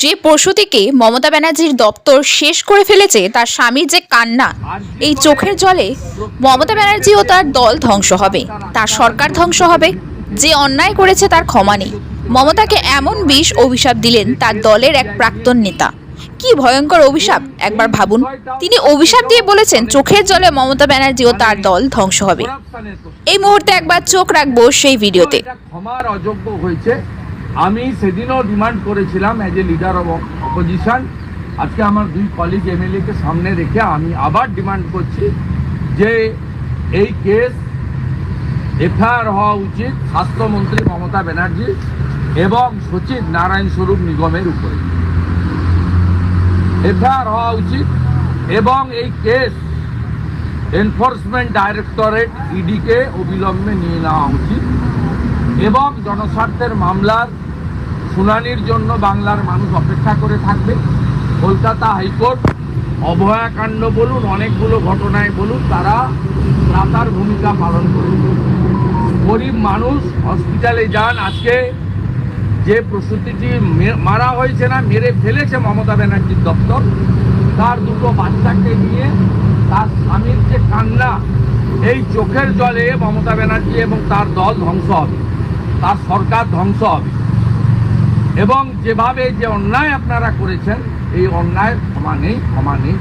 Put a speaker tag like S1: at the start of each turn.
S1: যে প্রসূতিকে মমতা ব্যানার্জির দপ্তর শেষ করে ফেলেছে, তার স্বামীর যে কান্না, এই চোখের জলে মমতা ব্যানার্জি ও তার দল ধ্বংস হবে। তার সরকার ধ্বংস হবে। যে অন্যায় করেছে, তার ক্ষমা নেই। মমতাকে এমন বিষ অভিশাপ দিলেন তার দলের এক প্রাক্তন নেতা। কি ভয়ঙ্কর অভিশাপ, একবার ভাবুন। তিনি অভিশাপ দিয়ে বলেছেন, চোখের জলে মমতা ব্যানার্জি ও তার দল ধ্বংস হবে। এই মুহূর্তে একবার চোখ রাখব সেই ভিডিওতে।
S2: আমি সেদিনও ডিমান্ড করেছিলাম as a leader of opposition আজকে আমার দুই কলিগ এমএলএকে সামনে রেখে আমি আবার ডিমান্ড করছি যে এই কেস এফআইআর হওয়া উচিত স্বাস্থ্যমন্ত্রী মমতা ব্যানার্জি এবং সচিব নারায়ণ স্বরূপ নিগমের উপরে। এফআইআর হওয়া উচিত এবং এই কেস এনফোর্সমেন্ট ডাইরেক্টরেট ইডিকে অবিলম্বে নিয়ে নেওয়া উচিত এবং জনস্বার্থের মামলার শুনানির জন্য বাংলার মানুষ অপেক্ষা করে থাকবে। কলকাতা হাইকোর্ট অভয়াকাণ্ড বলুন, অনেকগুলো ঘটনায় বলুন, তারা রাতার ভূমিকা পালন করেছে গরিব মানুষ হসপিটালে যান, আজকে যে প্রসূতিটি মারা হয়েছে না, মেরে ফেলেছে মমতা ব্যানার্জির দপ্তর, তার দুটো বাচ্চাকে নিয়ে তার স্বামীর যে কান্না, এই চোখের জলে মমতা ব্যানার্জি এবং তার দল ধ্বংস হবে। তার সরকার ধ্বংস হবে। এবং যেভাবে যে অন্যায় আপনারা করেছেন এই অন্যায় ক্ষমা নেই ক্ষমা নেই।